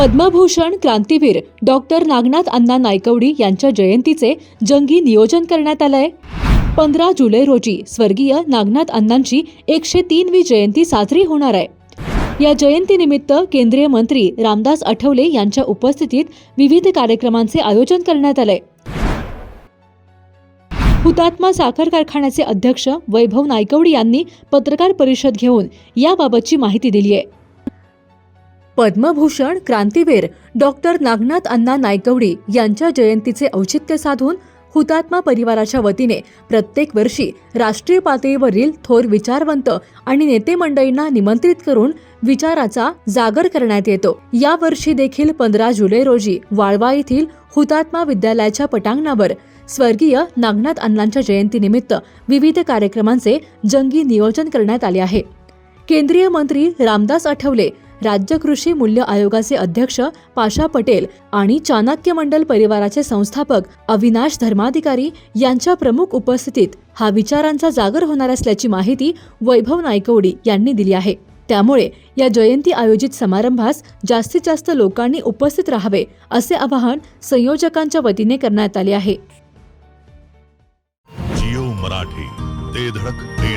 पद्मभूषण क्रांतीवीर डॉक्टर नागनाथ अण्णा नायकवडी यांच्या जयंतीचे जंगी नियोजन करण्यात आलंय. पंधरा जुलै रोजी स्वर्गीय नागनाथ अण्णांची एकशे तीनवी जयंती साजरी होणार आहे. या जयंतीनिमित्त केंद्रीय मंत्री रामदास आठवले यांच्या उपस्थितीत विविध कार्यक्रमांचे आयोजन करण्यात आलंय. हुतात्मा साखर कारखान्याचे अध्यक्ष वैभव नायकवडी यांनी पत्रकार परिषद घेऊन याबाबतची माहिती दिली आहे पद्मभूषण क्रांतीवीर डॉक्टर नागनाथ अण्णा नायकवडी यांच्या जयंतीचे औचित्य साधून हुतात्मा परिवाराच्या वतीने प्रत्येक वर्षी राष्ट्रीय पातळीवरील थोर विचारवंत आणि नेते मंडळींना निमंत्रित करून विचाराचा जागर करण्यात येतो. या वर्षी देखील पंधरा जुलै रोजी वाळवा येथील हुतात्मा विद्यालयाच्या पटांगणावर स्वर्गीय नागनाथ अण्णांच्या जयंतीनिमित्त विविध कार्यक्रमांचे जंगी नियोजन करण्यात आले आहे. केंद्रीय मंत्री रामदास आठवले राज्य कृषी मूल्य आयोगाचे अध्यक्ष पाशा पटेल आणि चाणक्य मंडल परिवाराचे संस्थापक अविनाश धर्माधिकारी यांच्या प्रमुख उपस्थितीत हा विचारांचा जागर होणार असल्याची माहिती वैभव नायकवडी यांनी दिली आहे. त्यामुळे या जयंती आयोजित समारंभास जास्तीत जास्त लोकांनी उपस्थित राहावे असे आवाहन संयोजकांच्या वतीने करण्यात आले आहे. जिओ मराठी ते धडक ते